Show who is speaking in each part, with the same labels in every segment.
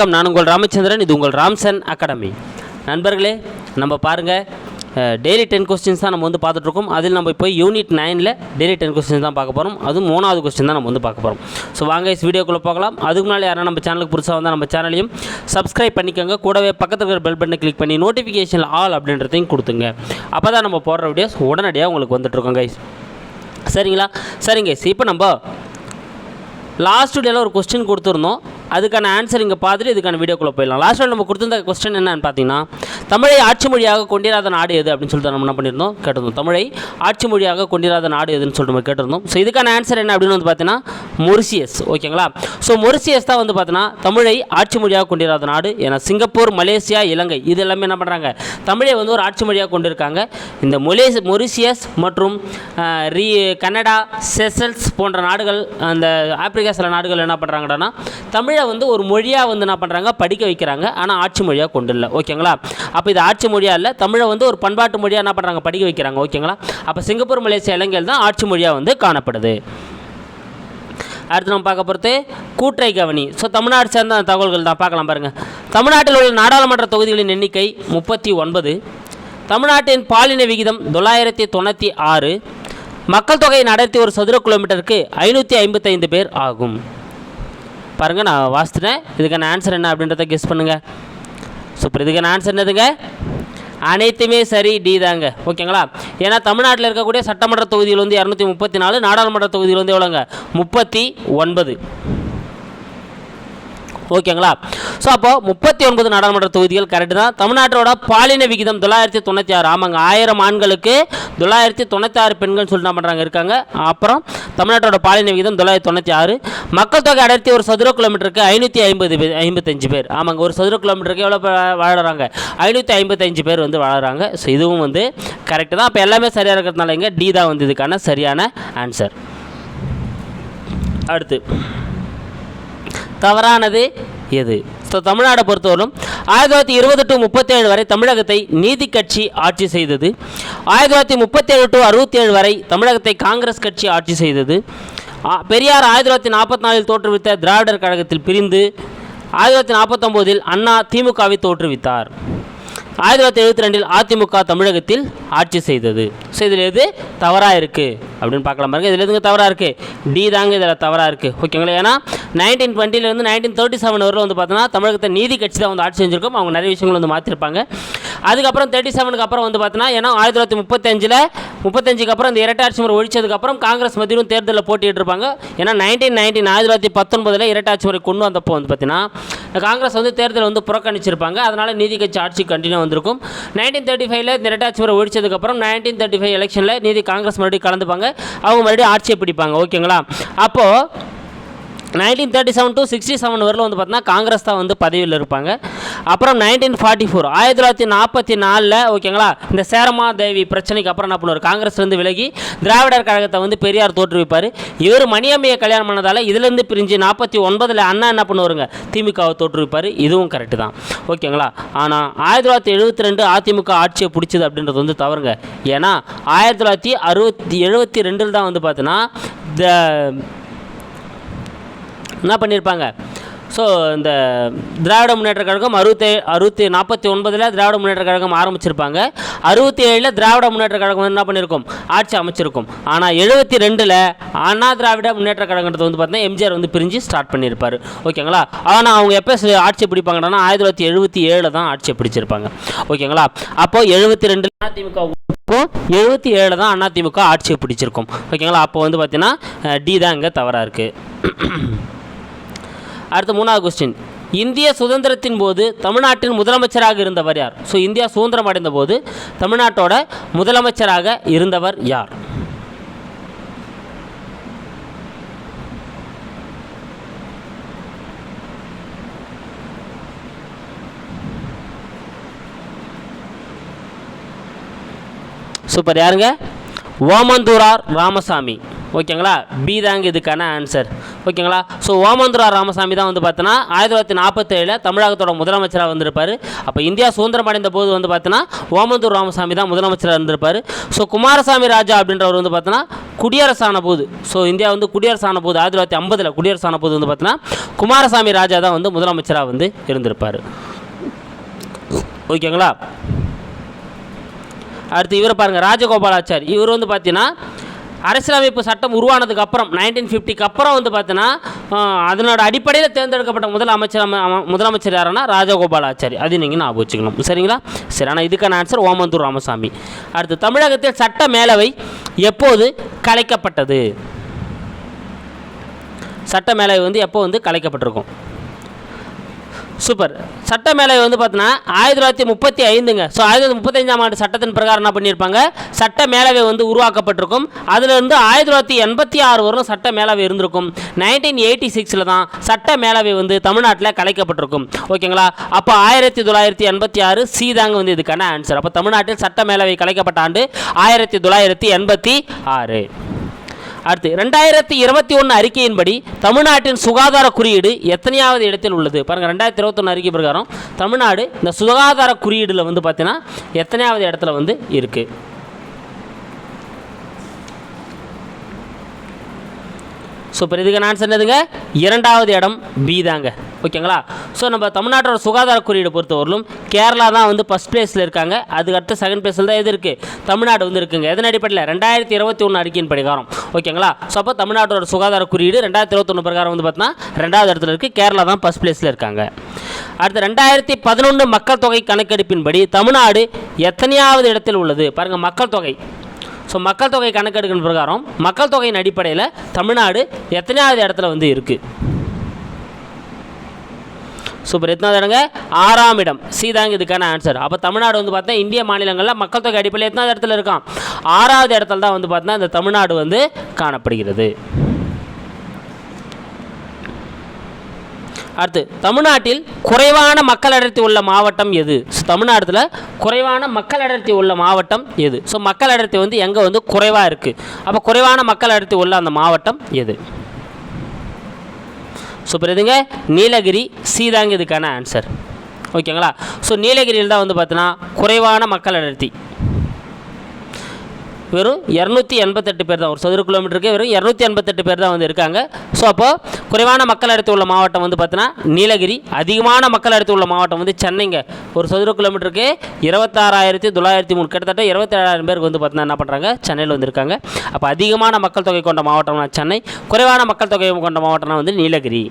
Speaker 1: வணக்கம். நான் உங்கள் ராமச்சந்திரன் இது உங்கள் ராம்சன் அகாடமி. நண்பர்களே நம்ம பாருங்கள் டெய்லி டென் கொஸ்டின்ஸ் தான் நம்ம வந்து பார்த்துட்ருக்கோம். அதில் நம்ம இப்போ யூனிட் நைனில் டெய்லி டென் கொஸ்டின்ஸ் தான் பார்க்க போகிறோம் அதுவும் மூணாவது கொஸ்டின் தான் நம்ம வந்து பார்க்க போகிறோம் ஸோ வாங்க இஸ் வீடியோக்குள்ளே போகலாம். அதுக்கு முன்னாடி யாரும் நம்ம சேனலுக்கு புதுசாக வந்தால் நம்ம சேனலையும் சப்ஸ்கிரைப் பண்ணிக்கோங்க. கூடவே பக்கத்தில் இருக்கிற பெல் பட்டனை கிளிக் பண்ணி நோட்டிஃபிகேஷன் ஆல் அப்படின்றதையும் கொடுத்துங்க. அப்போ தான் நம்ம போடுற வீடியோஸ் உடனடியாக உங்களுக்கு வந்துட்ருக்கோம் கைஸ் சரிங்களா? சரிங்க இப்போ நம்ம லாஸ்ட் வீடியோவில் ஒரு கொஸ்டின் கொடுத்துருந்தோம். அதுக்கான ஆன்சர் இங்கே பார்த்துட்டு இதுக்கான வீடியோக்குள்ளே போயிடலாம். லாஸ்ட்டில் நம்ம கொடுத்துருந்த கொஸ்டின் என்னன்னு பார்த்தீங்கன்னா தமிழை ஆட்சி மொழியாக கொண்டிராத நாடு எது அப்படின்னு சொல்லிட்டு நம்ம என்ன பண்ணியிருந்தோம்? கேட்டிருந்தோம். தமிழை ஆட்சி மொழியாக கொண்டிராத நாடு எதுன்னு சொல்லிட்டு நம்ம கேட்டிருந்தோம். ஸோ இதுக்கான ஆன்சர் என்ன அப்படின்னு வந்து பார்த்தீங்கன்னா மொரிசியஸ் ஓகேங்களா ஸோ மொரிசியஸ் தான் வந்து பார்த்தீங்கன்னா தமிழை ஆட்சி மொழியாக கொண்டிராத நாடு ஏன்னா சிங்கப்பூர் மலேசியா இலங்கை இது எல்லாமே என்ன பண்ணுறாங்க தமிழை வந்து ஒரு ஆட்சி மொழியாக கொண்டிருக்காங்க. இந்த மொலேஸ் மொரிசியஸ் மற்றும் ரீ கனடா செசல்ஸ் போன்ற நாடுகள் அந்த ஆப்பிரிக்கா சில நாடுகள் என்ன பண்ணுறாங்கன்னா தமிழ் வந்து ஒரு மொழியாக வந்து என்ன பண்ணுறாங்க படிக்க வைக்கிறாங்க. ஆனால் ஆட்சி மொழியாக கொண்டு இல்லை. ஓகேங்களா? அப்போ இது ஆட்சி மொழியாக இல்லை. தமிழை வந்து ஒரு பண்பாட்டு மொழியாக என்ன பண்ணுறாங்க படிக்க வைக்கிறாங்க. ஓகேங்களா? அப்போ சிங்கப்பூர் மலேசியா இலங்கையில் தான் ஆட்சி மொழியாக வந்து காணப்படுது. அடுத்து நம்ம பார்க்க போகிறது கூற்றை கவனி. ஸோ தமிழ்நாடு சேர்ந்த தகவல்கள் தான். பார்க்கலாம் பாருங்கள் தமிழ்நாட்டில் உள்ள நாடாளுமன்ற தொகுதிகளின் எண்ணிக்கை முப்பத்தி ஒன்பது. தமிழ்நாட்டின் பாலின விகிதம் தொள்ளாயிரத்தி தொண்ணூற்றி ஆறு. மக்கள் தொகையின் அடர்த்தி ஒரு சதுர கிலோமீட்டருக்கு ஐநூற்றி ஐம்பத்தைந்து பேர் ஆகும். பாருங்கள் நான் வாசித்துட்டேன் இதுக்கான ஆன்சர் என்ன அப்படின்றத கெஸ் பண்ணுங்கள் சூப்பர் இதுக்கான ஆன்சர் என்னதுங்க? அனைத்துமே சரி டி தாங்க. ஓகேங்களா ஏன்னா தமிழ்நாட்டில் இருக்கக்கூடிய சட்டமன்ற தொகுதியில் வந்து இரநூத்தி முப்பத்தி நாலு நாடாளுமன்ற தொகுதியில் வந்து எவ்வளோங்க? முப்பத்தி ஒன்பது. ஓகேங்களா? ஸோ அப்போது முப்பத்தி ஒன்பது நாடாளுமன்ற தொகுதிகள் கரெக்டு தான். தமிழ்நாட்டோட பாலின விகிதம் தொள்ளாயிரத்தி தொண்ணூற்றி ஆறு. ஆமாங்க ஆயிரம் ஆண்களுக்கு தொள்ளாயிரத்தி தொண்ணூற்றி ஆறு பெண்கள் சொல்லிட்டு என்ன பண்ணுறாங்க இருக்காங்க. அப்புறம் தமிழ்நாட்டோட பாலின விகிதம் தொள்ளாயிரத்தி தொண்ணூற்றி ஆறு. மக்கள் தொகை அடர்த்தி ஒரு சதுர கிலோமீட்டருக்கு ஐநூற்றி ஐம்பது பேர் ஐம்பத்தஞ்சு பேர். ஆமாங்க ஒரு சதுர கிலோமீட்டருக்கு எவ்வளோ வாழறாங்க? ஐநூற்றி ஐம்பத்தஞ்சு பேர் வந்து வாழறாங்க. ஸோ இதுவும் வந்து கரெக்டு தான். அப்போ எல்லாமே சரியாக இருக்கிறதுனால இங்கே டி தான் வந்து இதுக்கான சரியான ஆன்சர் அடுத்து தவறானது எது? ஸோ தமிழ்நாடை பொறுத்தவரையும் ஆயிரத்தி தொள்ளாயிரத்தி இருபது டு முப்பத்தேழு வரை தமிழகத்தை நீதி கட்சி ஆட்சி செய்தது. ஆயிரத்தி தொள்ளாயிரத்தி முப்பத்தேழு டு அறுபத்தி ஏழு வரை தமிழகத்தை காங்கிரஸ் கட்சி ஆட்சி செய்தது. பெரியார் ஆயிரத்தி தொள்ளாயிரத்தி நாற்பத்தி நாலில் தோற்றுவித்த திராவிடர் கழகத்தில் பிரிந்து ஆயிரத்தி தொள்ளாயிரத்தி நாற்பத்தொம்போதில் அண்ணா திமுகவை தோற்றுவித்தார். ஆயிரத்தி தொள்ளாயிரத்தி எழுபத்தி ரெண்டில் அதிமுக தமிழகத்தில் ஆட்சி செய்தது. ஸோ இதில் எது? தவறாக இருக்குது அப்படின்னு பார்க்கலாம் பாருங்க. இதில் எதுங்க தவறாக இருக்குது டி தாங்க இதில் தவறாக இருக்குது ஓகேங்களா? ஏன்னா நைன்டீன் டுவெண்ட்டிலேருந்து நைன்டீன் தேர்ட்டி செவன் வரை வந்து பார்த்தோன்னா தமிழகத்தை நீதி கட்சி தான் வந்து ஆட்சி செஞ்சிருக்கோம். அவங்க நிறைய விஷயங்கள் வந்து மாற்றிருப்பாங்க அதுக்கப்புறம் தேர்ட்டி செவனுக்கு அப்புறம் வந்து பார்த்தோன்னா ஏன்னா ஆயிரத்தி தொள்ளாயிரத்தி முப்பத்தஞ்சில் முப்பத்தஞ்சுக்கு அப்புறம் இந்த இரட்டாட்சி முறை ஒழிச்சதுக்கப்புறம் காங்கிரஸ் மத்தியும் தேர்தலில் போட்டிட்டு இருப்பாங்க. ஏன்னா நைன்டீன் நைன்டீன் ஆயிரத்தி தொள்ளாயிரத்தி பத்தொன்பதில் இரட்டாட்சி முறை கொண்டு வந்தப்போ வந்து பார்த்தீங்கன்னா காங்கிரஸ் வந்து தேர்தல் வந்து புறக்கணிச்சிருப்பாங்க. அதனால் நீதி கட்சி ஆட்சி கண்டினியூ வந்திருக்கும். நைன்டீன் தேர்ட்டி ஃபைவ்ல இந்த இரட்டாட்சி முறை ஒழிச்சதுக்கப்புறம் நைன்டீன் தேர்ட்டி ஃபைவ் எலெக்ஷனில் நீதி காங்கிரஸ் மறுபடியும் கலந்துப்பாங்க. அவங்க மறுபடியும் ஆட்சியை பிடிப்பாங்க. ஓகேங்களா? அப்போது nineteen thirty seven to sixty seven வரையில் வந்து பார்த்தீங்கன்னா காங்கிரஸ் தான் வந்து பதவியில் இருப்பாங்க. அப்புறம் நைன்டீன் ஃபார்ட்டி ஃபோர் ஆயிரத்தி தொள்ளாயிரத்தி நாற்பத்தி நாலில் ஓகேங்களா இந்த சேரமா தேவி பிரச்சனைக்கு அப்புறம் என்ன பண்ணுவார்? காங்கிரஸ்லேருந்து விலகி திராவிடர் கழகத்தை வந்து பெரியார் தோற்றுவிப்பார். இவர் மணியம்மையை கல்யாணம் பண்ணதால் இதுலேருந்து பிரிஞ்சு நாற்பத்தி ஒன்பதில் அண்ணா என்ன பண்ணுவாருங்க? திமுகவை தோற்றுவிப்பார். இதுவும் கரெக்டு தான். ஓகேங்களா ஆனால் ஆயிரத்தி தொள்ளாயிரத்தி எழுபத்தி ரெண்டு அதிமுக ஆட்சியை பிடிச்சது அப்படின்றது வந்து தவறுங்க. ஏன்னா ஆயிரத்தி தொள்ளாயிரத்தி அறுபத்தி எழுபத்தி ரெண்டில் தான் வந்து பார்த்தீங்கன்னா இந்த என்ன பண்ணியிருப்பாங்க ஸோ இந்த திராவிட முன்னேற்ற கழகம் அறுபத்தி அறுபத்தி நாற்பத்தி ஒன்பதில் திராவிட முன்னேற்ற கழகம் ஆரம்பிச்சிருப்பாங்க. அறுபத்தி ஏழில் திராவிட முன்னேற்ற கழகம் என்ன பண்ணியிருக்கும் ஆட்சி அமைச்சிருக்கும். ஆனால் எழுபத்தி ரெண்டில் அண்ணா திராவிட முன்னேற்ற கழகன்றது வந்து பார்த்தீங்கன்னா எம்ஜிஆர் வந்து பிரிஞ்சு ஸ்டார்ட் பண்ணியிருப்பார் ஓகேங்களா? ஆனால் அவங்க எப்போ ஆட்சி பிடிப்பாங்கன்னா ஆயிரத்தி தொள்ளாயிரத்தி எழுபத்தி ஏழில் தான் ஆட்சியை பிடிச்சிருப்பாங்க. ஓகேங்களா? அப்போ எழுபத்தி ரெண்டில் அதிமுக இப்போ எழுபத்தி ஏழில் தான் அதிமுக ஆட்சியை பிடிச்சிருக்கும். ஓகேங்களா? அப்போ வந்து பார்த்தீங்கன்னா டி தான் இங்கே தவறாக இருக்குது அடுத்த மூணாவது கொஸ்டின் இந்திய சுதந்திரத்தின் போது தமிழ்நாட்டின் முதலமைச்சராக இருந்தவர் யார்? ஸோ இந்தியா சுதந்திரம் அடைந்த போது தமிழ்நாட்டோட முதலமைச்சராக இருந்தவர் யார்? சூப்பர் யாருங்க? ஓமந்தூரார் ராமசாமி. ஓகேங்களா பி தாங்க இதுக்கான ஆன்சர் ஓகேங்களா? ஸோ ஓமந்துரா ராமசாமி தான் வந்து பார்த்தோன்னா ஆயிரத்தி தொள்ளாயிரத்தி நாற்பத்தேழில் தமிழகத்தோட முதலமைச்சராக வந்திருப்பார். அப்போ இந்தியா சுதந்திரம் அடைந்த போது வந்து பார்த்தோன்னா ஓமந்தூர் ராமசாமி தான் முதலமைச்சராக இருந்திருப்பார். ஸோ குமாரசாமி ராஜா அப்படின்றவர் வந்து பார்த்தோன்னா குடியரசான போது. ஸோ இந்தியா வந்து குடியரசான போது ஆயிரத்தி தொள்ளாயிரத்தி ஐம்பதில் குடியரசான போது வந்து பார்த்தோன்னா குமாரசாமி ராஜா தான் வந்து முதலமைச்சராக வந்து இருந்திருப்பார். ஓகேங்களா? அடுத்து இவரை பாருங்கள் ராஜகோபாலாச்சாரி. இவர் வந்து பார்த்தீங்கன்னா அரசியலமைப்பு சட்டம் உருவானதுக்கு அப்புறம் நைன்டீன் ஃபிஃப்டிக்கு அப்புறம் வந்து பார்த்தீங்கன்னா அதனோட அடிப்படையில் தேர்ந்தெடுக்கப்பட்ட முதல் அமைச்சர் முதலமைச்சர் யாருன்னா ராஜகோபாலாச்சாரி அது நீங்கள் ஞாபகம் வச்சுக்கணும். சரிங்களா? சரி ஆனால் இதுக்கான ஆன்சர் ஓமந்தூர் ராமசாமி. அடுத்து தமிழகத்தில் சட்ட மேலவை எப்போது கலைக்கப்பட்டது? சட்ட மேலவை வந்து எப்போ வந்து கலைக்கப்பட்டிருக்கும்? சூப்பர். சட்ட மேலவை வந்து பார்த்தீங்கன்னா ஆயிரத்தி தொள்ளாயிரத்தி முப்பத்தி ஐந்துங்க. ஸோ ஆயிரத்தி தொள்ளாயிரத்தி முப்பத்தஞ்சாம் ஆண்டு சட்டத்தின் பிரகாரம் என்ன பண்ணியிருப்பாங்க? சட்ட மேலவை வந்து உருவாக்கப்பட்டிருக்கும். அதிலிருந்து ஆயிரத்தி தொள்ளாயிரத்தி எண்பத்தி ஆறு வரும் சட்ட மேலவை இருந்திருக்கும். நைன்டீன் எயிட்டி சிக்ஸில் தான் சட்ட மேலவை வந்து தமிழ்நாட்டில் கலைக்கப்பட்டிருக்கும். ஓகேங்களா? அப்போ ஆயிரத்தி தொள்ளாயிரத்தி எண்பத்தி ஆறு சி தாங்க வந்து இதுக்கான ஆன்சர் அப்போ தமிழ்நாட்டில் சட்ட மேலவை கலைக்கப்பட்ட ஆண்டு ஆயிரத்தி தொள்ளாயிரத்தி எண்பத்தி ஆறு. அடுத்து ரெண்டாயிரத்தி இருபத்தி ஒன்று அறிக்கையின்படி தமிழ்நாட்டின் சுகாதார குறியீடு எத்தனையாவது இடத்தில் உள்ளது? பாருங்கள் ரெண்டாயிரத்தி இருபத்தொன்று அறிக்கை பிரகாரம் தமிழ்நாடு இந்த சுகாதார குறியீடில் வந்து பார்த்தீங்கன்னா எத்தனையாவது இடத்துல வந்து இருக்குது ஸோ இப்போ இதுக்கு நான் சொன்னதுங்க இரண்டாவது இடம் பி தாங்க. ஓகேங்களா? ஸோ நம்ம தமிழ்நாட்டோட சுகாதார குறியீடு பொறுத்தவரையிலும் கேரளா தான் வந்து ஃபஸ்ட் பிளேஸில் இருக்காங்க. அதுக்கடுத்து செகண்ட் பிளேஸில் தான் எது இருக்குது தமிழ்நாடு வந்து இருக்குங்க. எதன் அடிப்படையில்? ரெண்டாயிரத்தி இருபத்தி ஒன்று அறிக்கையின் பிரகாரம் ஓகேங்களா? ஸோ அப்போ தமிழ்நாட்டோட சுகாதார குறியீடு ரெண்டாயிரத்தி இருபத்தொன்று பிரகாரம் வந்து பார்த்தீங்கன்னா ரெண்டாவது இடத்துல இருக்குது கேரளா தான் ஃபஸ்ட் பிளேஸில் இருக்காங்க. அடுத்து ரெண்டாயிரத்தி பதினொன்று மக்கள் தொகை கணக்கெடுப்பின்படி தமிழ்நாடு எத்தனையாவது இடத்தில் உள்ளது? பாருங்கள் மக்கள் தொகை. ஸோ மக்கள் தொகை கணக்கெடுக்கிற பிரகாரம் மக்கள் தொகையின் அடிப்படையில் தமிழ்நாடு எத்தனையாவது இடத்துல வந்து இருக்குது சூப்பர். எத்தனாவது இடங்க? ஆறாம் இடம். சி தாங்க இதுக்கான ஆன்சர் அப்போ தமிழ்நாடு வந்து பார்த்தா இந்திய மாநிலங்களில் மக்கள் தொகை அடிப்படையில் எத்தனாவது இடத்துல இருக்கான். ஆறாவது இடத்துல தான் வந்து பார்த்தா இந்த தமிழ்நாடு வந்து காணப்படுகிறது. அடுத்து தமிழ்நாட்டில் குறைவான மக்கள் அடர்த்தி உள்ள மாவட்டம் எது? ஸோ தமிழ்நாட்டில் குறைவான மக்கள் அடர்த்தி உள்ள மாவட்டம் எது? ஸோ மக்கள் அடர்த்தி வந்து எங்கே வந்து குறைவாக இருக்குது அப்போ குறைவான மக்கள் அடர்த்தி உள்ள அந்த மாவட்டம் எது? சூப்பர் எதுங்க? நீலகிரி சீதாங்க இதுக்கான ஆன்சர் ஓகேங்களா ஸோ நீலகிரியில் தான் வந்து பார்த்தோன்னா குறைவான மக்கள் அடர்த்தி. வெறும் இரநூத்தி எண்பத்தெட்டு பேர் தான். ஒரு சதுர கிலோமீட்டருக்கு வெறும் இரநூத்தி எண்பத்தெட்டு பேர் தான் வந்து இருக்காங்க. ஸோ அப்போ குறைவான மக்கள் அடுத்து உள்ள மாவட்டம் வந்து பார்த்தீங்கன்னா நீலகிரி. அதிகமான மக்கள் அடுத்து உள்ள மாவட்டம் வந்து சென்னைங்க. ஒரு சதுர கிலோமீட்டருக்கு இருபத்தாறாயிரத்தி தொள்ளாயிரத்தி மூணு. கிட்டத்தட்ட இருபத்தேழாயிரம் பேருக்கு வந்து பார்த்தீங்கன்னா என்ன பண்ணுறாங்க சென்னையில் வந்திருக்காங்க அப்போ அதிகமான மக்கள் தொகை கொண்ட மாவட்டம்னா சென்னை. குறைவான மக்கள் தொகை கொண்ட மாவட்டம்னா வந்து நீலகிரி.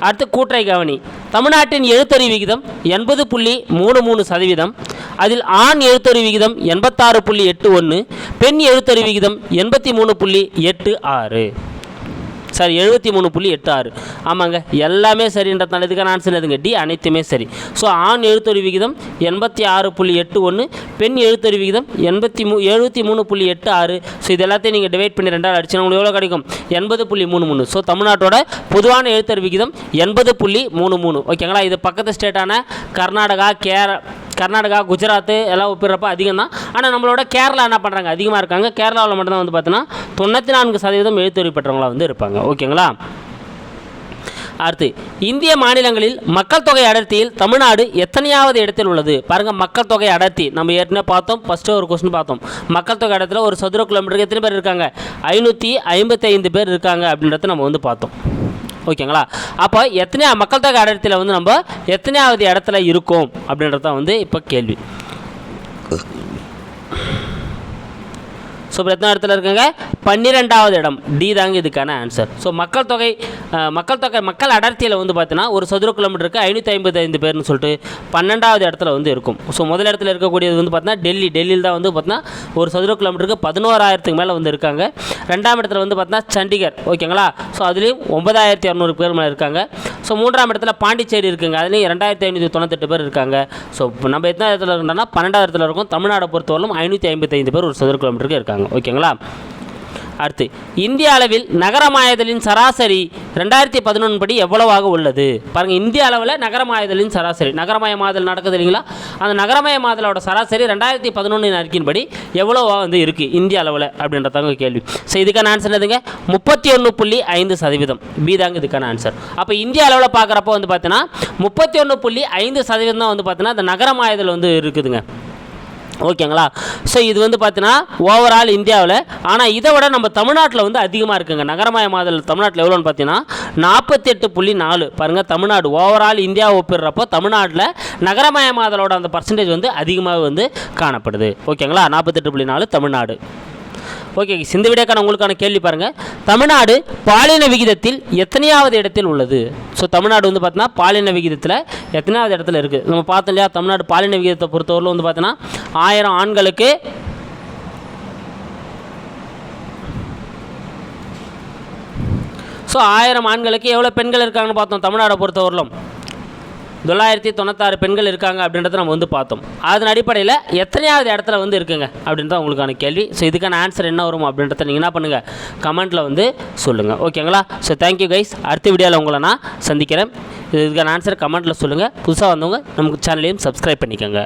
Speaker 1: அடுத்து கூற்றை கவனி. தமிழ்நாட்டின் எழுத்தறி விகிதம் எண்பது புள்ளி மூணு மூணு சதவீதம். அதில் ஆண் எழுத்தறி விகிதம் எண்பத்தாறு புள்ளி எட்டு ஒன்று பெண் எழுத்தறிவு விகிதம் எண்பத்தி மூணு புள்ளி எட்டு ஆறு. சாரி எழுபத்தி மூணு புள்ளி எட்டு ஆறு. ஆமாங்க எல்லாமே சரின்றதுனால இதுக்கான ஆன்சர் எதுங்க டி அனைத்துமே சரி. ஸோ ஆண் எழுத்தறிவு விகிதம் எண்பத்தி ஆறு புள்ளி எட்டு ஒன்று பெண் எழுத்தறிவு விகிதம் எண்பத்தி மூ எழுபத்தி மூணு புள்ளி எட்டு ஆறு. ஸோ இது எல்லாத்தையும் நீங்கள் டிவைட் பண்ணி ரெண்டாவது அடிச்சுனா உங்களுக்கு எவ்வளோ கிடைக்கும்? எண்பது புள்ளி மூணு மூணு. ஸோ தமிழ்நாட்டோட பொதுவான எழுத்தறிவு விகிதம் எண்பது புள்ளி மூணு மூணு. ஓகேங்களா இது பக்கத்து ஸ்டேட்டான கர்நாடகா கேர கர்நாடகா குஜராத் எல்லாம் ஒப்பிடுறப்ப அதிகம் தான் ஆனால் நம்மளோட கேரளா என்ன பண்ணுறாங்க அதிகமாக இருக்காங்க. கேரளாவில் மட்டும்தான் வந்து பார்த்தீங்கன்னா தொண்ணூற்றி நான்கு சதவீதம் எழுத்தறிவு பெற்றவங்களாக வந்து இருப்பாங்க. ஓகேங்களா? அடுத்து இந்திய மாநிலங்களில் மக்கள் தொகை அடர்த்தியில் தமிழ்நாடு எத்தனையாவது இடத்தில் உள்ளது? பாருங்கள் மக்கள் தொகை அடர்த்தி. நம்ம ஏற்கனவே பார்த்தோம். ஃபஸ்ட்டு ஒரு கொஸ்டின் பார்த்தோம். மக்கள் தொகை அடர்த்தியில் ஒரு சதுர கிலோமீட்டருக்கு எத்தனை பேர் இருக்காங்க? ஐநூற்றி ஐம்பத்தைந்து பேர் இருக்காங்க அப்படின்றத நம்ம வந்து பார்த்தோம். ஓகேங்களா அப்போ எத்தனையா மக்கள் தொகை அடர்த்தியில் வந்து நம்ம எத்தனையாவது இடத்துல இருக்கோம் அப்படின்றது தான் வந்து இப்போ கேள்வி. ஸோ இப்போ எத்தனை இடத்துல இருக்காங்க. பன்னிரெண்டாவது இடம். டி தாங்க இதுக்கான ஆன்சர் ஸோ மக்கள் தொகை மக்கள் தொகை மக்கள் அடர்த்தியில் வந்து பார்த்தீங்கன்னா ஒரு சதுர கிலோமீட்டருக்கு ஐநூற்றி ஐம்பத்தைந்து பேர்னு சொல்லிட்டு பன்னெண்டாவது இடத்துல வந்து இருக்கும். ஸோ முதல் இடத்துல இருக்கக்கூடியது வந்து பார்த்தீங்கன்னா டெல்லி. டெல்லியில் தான் வந்து பார்த்தீங்கன்னா ஒரு சதுர கிலோமீட்டருக்கு பதினோராயிரத்துக்கு மேலே வந்து இருக்காங்க. ரெண்டாம் இடத்துல வந்து பார்த்தீங்கன்னா சண்டிகர். ஓகேங்களா ஸோ அதுலேயும் ஒன்பதாயிரத்தி இரநூறு பேர் மேலே இருக்காங்க. ஸோ மூன்றாம் இடத்துல பாண்டிச்சேரி இருக்குங்க. அதுலேயும் ரெண்டாயிரத்தி ஐநூற்றி தொண்ணூத்தெட்டு பேர் இருக்காங்க. ஸோ நம்ம எத்தனை இடத்துல இருக்கோம்னா பன்னெண்டாவது இடத்துல இருக்கும். தமிழ்நாடை பொறுத்தவரைக்கும் ஐநூற்றி ஐம்பத்தைந்து பேர் ஒரு சதுர கிலோமீட்டருக்கு இருக்காங்க. ஓகேங்களா? அடுத்து இந்திய அளவில் நகரமாயதலின் சராசரி ரெண்டாயிரத்தி பதினொன்று படி எவ்வளவாக உள்ளது? பாருங்கள் இந்திய அளவில் நகரமாயதலின் சராசரி நகரமயமாதல் நடக்குது இல்லைங்களா? அந்த நகரமயமாதலோட சராசரி ரெண்டாயிரத்தி பதினொன்று அறிக்கையின்படி எவ்வளோவாக வந்து இருக்குது இந்திய அளவில் அப்படின்றதாங்க கேள்வி. ஸோ இதுக்கான ஆன்சர் என்னதுங்க? முப்பத்தி ஒன்று புள்ளி ஐந்து சதவீதம். பி தாங்க இதுக்கான ஆன்சர் அப்போ இந்திய அளவில் பார்க்குறப்போ வந்து பார்த்தீங்கன்னா முப்பத்தி ஒன்று புள்ளி ஐந்து சதவீதம் தான் வந்து பார்த்தீங்கன்னா அந்த நகரமாயதல் வந்து இருக்குதுங்க. ஓகேங்களா? ஸோ இது வந்து பார்த்தீங்கன்னா ஓவரால் இந்தியாவில் ஆனால் இதை விட நம்ம தமிழ்நாட்டில் வந்து அதிகமாக இருக்குங்க. நகரமயமாதல் தமிழ்நாட்டில் எவ்வளோன்னு பார்த்தீங்கன்னா நாற்பத்தெட்டு புள்ளி நாலு. பாருங்கள் தமிழ்நாடு ஓவரால் இந்தியா ஒப்பிடுறப்போ தமிழ்நாட்டில் நகரமயமாதலோட அந்த பர்சன்டேஜ் வந்து அதிகமாக வந்து காணப்படுது. ஓகேங்களா? நாற்பத்தெட்டு புள்ளி நாலு தமிழ்நாடு. ஓகே இந்த வீடியோக்கான உங்களுக்கான கேள்வி பாருங்கள் தமிழ்நாடு பாலின விகிதத்தில் எத்தனையாவது இடத்தில் உள்ளது? ஸோ தமிழ்நாடு வந்து பார்த்தீங்கன்னா பாலின விகிதத்தில் எத்தனையாவது இடத்துல இருக்குது நம்ம பார்த்தோம் இல்லையா தமிழ்நாடு பாலின விகிதத்தை பொறுத்தவரையில் வந்து பார்த்தீங்கன்னா ஆயிரம் ஆண்களுக்கு ஸோ ஆயிரம் ஆண்களுக்கு எவ்வளோ பெண்கள் இருக்காங்கன்னு பார்த்தோம் தமிழ்நாடை பொறுத்தவரையிலும்? தொள்ளாயிரத்தி தொண்ணூத்தாறு பெண்கள் இருக்காங்க அப்படின்றத நம்ம வந்து பார்த்தோம். அதன் அடிப்படையில் எத்தனையாவது இடத்துல வந்து இருக்குங்க அப்படின்றத உங்களுக்கான கேள்வி. ஸோ இதுக்கான ஆன்சர் என்ன வரும் அப்படின்றத நீங்கள் என்ன பண்ணுங்கள் கமெண்ட்டில் வந்து சொல்லுங்கள் ஓகேங்களா ஸோ தேங்க்யூ கைஸ் அடுத்த வீடியோவில் உங்களை நான் சந்திக்கிறேன். இதுக்கான ஆன்சர் கமெண்ட்டில் சொல்லுங்கள் புதுசாக வந்தவங்க நமக்கு சேனலையும் சப்ஸ்கிரைப் பண்ணிக்கோங்க.